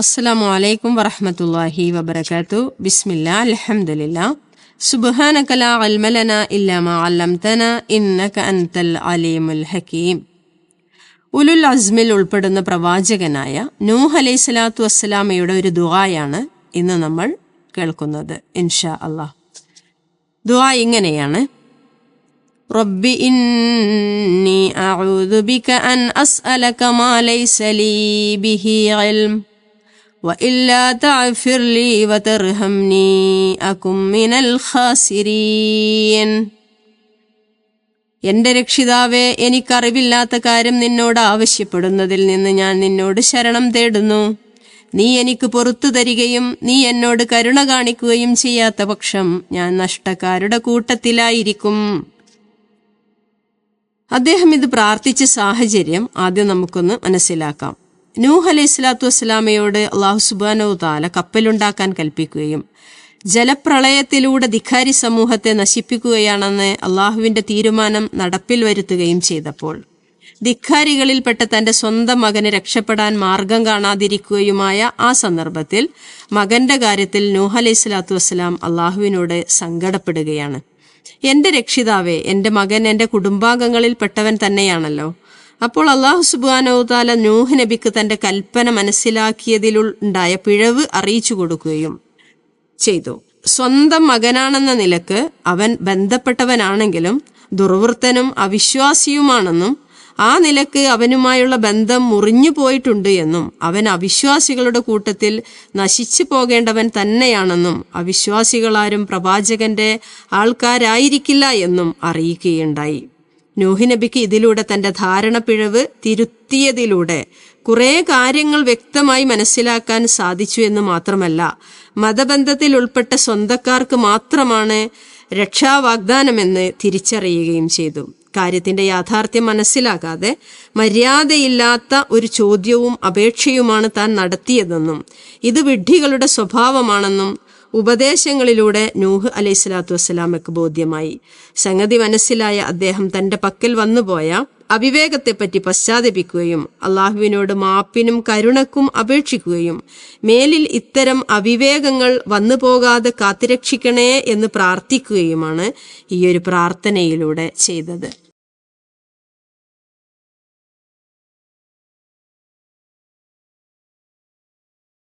അസ്സാം വലൈക്കും വറഹമത്തല്ലാഹി വബർക്കാത്തു ബിസ്മില്ല അലഹമുല്ല സുബാനക ലാ ഇല്ല ലന ഇന്നക അൻതൽ അലീമുൽ ഹക്കീം ഉലുൽ അസ്മിൽ ഉൾപ്പെടുന്ന പ്രവാചകനായ നൂഹ് അലൈഹി സ്വലാത്തു വസ്സലാമയുടെ ഒരു ദുആയാണ് ഇന്ന് നമ്മൾ കേൾക്കുന്നത് ഇൻഷാ അള്ളാഹ്. ദുആ ഇങ്ങനെയാണ്. റബ്ബി ഇന്നി അഊദു ബിക അൻ അസ്അലക മാ ലൈസ ലീ ബിഹി ഇൽം. وإلا تعفر لي وترحمني أكن من الخاسرين എന്റെ രക്ഷിതാവേ എനിക്കറിവില്ലാത്ത കാര്യം നിന്നോട് ആവശ്യപ്പെടുന്നതിൽ നിന്ന് ഞാൻ നിന്നോട് ശരണം തേടുന്നു നീ എനിക്ക് പുറത്തു തരികയും നീ എന്നോട് കരുണ കാണിക്കുകയും ചെയ്യാത്ത പക്ഷം ഞാൻ നഷ്ടക്കാരുടെ കൂട്ടത്തിലായിരിക്കും അദ്ദേഹം ഇത് പ്രാർത്ഥിച്ച സാഹചര്യം ആദ്യം നമുക്കൊന്ന് മനസ്സിലാക്കാം നൂഹ് അലൈഹി സ്വലാത്തു വസ്സലാമയോട് അള്ളാഹു സുബാനോ താല കപ്പലുണ്ടാക്കാൻ കൽപ്പിക്കുകയും ജലപ്രളയത്തിലൂടെ ധിഖാരി സമൂഹത്തെ നശിപ്പിക്കുകയാണെന്ന് അള്ളാഹുവിന്റെ തീരുമാനം നടപ്പിൽ വരുത്തുകയും ചെയ്തപ്പോൾ ധിഖാരികളിൽപ്പെട്ട തന്റെ സ്വന്തം മകന് രക്ഷപ്പെടാൻ മാർഗം കാണാതിരിക്കുകയുമായ ആ സന്ദർഭത്തിൽ മകന്റെ കാര്യത്തിൽ നൂഹ് അലൈഹി സ്വലാത്തു വസ്സലാം അള്ളാഹുവിനോട് സങ്കടപ്പെടുകയാണ്. എന്റെ രക്ഷിതാവേ എന്റെ മകൻ എന്റെ കുടുംബാംഗങ്ങളിൽപ്പെട്ടവൻ തന്നെയാണല്ലോ. അപ്പോൾ അള്ളാഹു സുബാനോതാല നൂഹ് നബിക്ക് തന്റെ കൽപ്പന മനസ്സിലാക്കിയതിലുണ്ടായ പിഴവ് അറിയിച്ചു കൊടുക്കുകയും ചെയ്തു. സ്വന്തം മകനാണെന്ന നിലയ്ക്ക് അവൻ ബന്ധപ്പെട്ടവനാണെങ്കിലും ദുർവൃത്തനും അവിശ്വാസിയുമാണെന്നും ആ നിലയ്ക്ക് അവനുമായുള്ള ബന്ധം മുറിഞ്ഞു പോയിട്ടുണ്ട് എന്നും അവൻ അവിശ്വാസികളുടെ കൂട്ടത്തിൽ നശിച്ചു പോകേണ്ടവൻ തന്നെയാണെന്നും അവിശ്വാസികളാരും പ്രവാചകന്റെ ആൾക്കാരായിരിക്കില്ല എന്നും അറിയിക്കുകയുണ്ടായി. നൂഹിനബിക്ക് ഇതിലൂടെ തന്റെ ധാരണ പിഴവ് തിരുത്തിയതിലൂടെ കുറെ കാര്യങ്ങൾ വ്യക്തമായി മനസ്സിലാക്കാൻ സാധിച്ചു എന്ന് മാത്രമല്ല മതബന്ധത്തിൽ ഉൾപ്പെട്ട സ്വന്തക്കാർക്ക് മാത്രമാണ് രക്ഷാവാഗ്ദാനമെന്ന് തിരിച്ചറിയുകയും ചെയ്തു. കാര്യത്തിന്റെ യാഥാർത്ഥ്യം മനസ്സിലാകാതെ മര്യാദയില്ലാത്ത ഒരു ചോദ്യവും അപേക്ഷയുമാണ് താൻ നടത്തിയതെന്നും ഇത് വിഡ്ഢികളുടെ സ്വഭാവമാണെന്നും ഉപദേശങ്ങളിലൂടെ നൂഹ് അലൈഹി സ്വലാത്തു വസ്സലാമക്ക് ബോധ്യമായി. സംഗതി മനസ്സിലായ അദ്ദേഹം തന്റെ പക്കൽ വന്നുപോയ അവിവേകത്തെപ്പറ്റി പശ്ചാത്തപിക്കുകയും അള്ളാഹുവിനോട് മാപ്പിനും കരുണക്കും അപേക്ഷിക്കുകയും മേലിൽ ഇത്തരം അവിവേകങ്ങൾ വന്നു പോകാതെ കാത്തുരക്ഷിക്കണേ എന്ന് പ്രാർത്ഥിക്കുകയുമാണ് ഈ ഒരു പ്രാർത്ഥനയിലൂടെ ചെയ്തത്.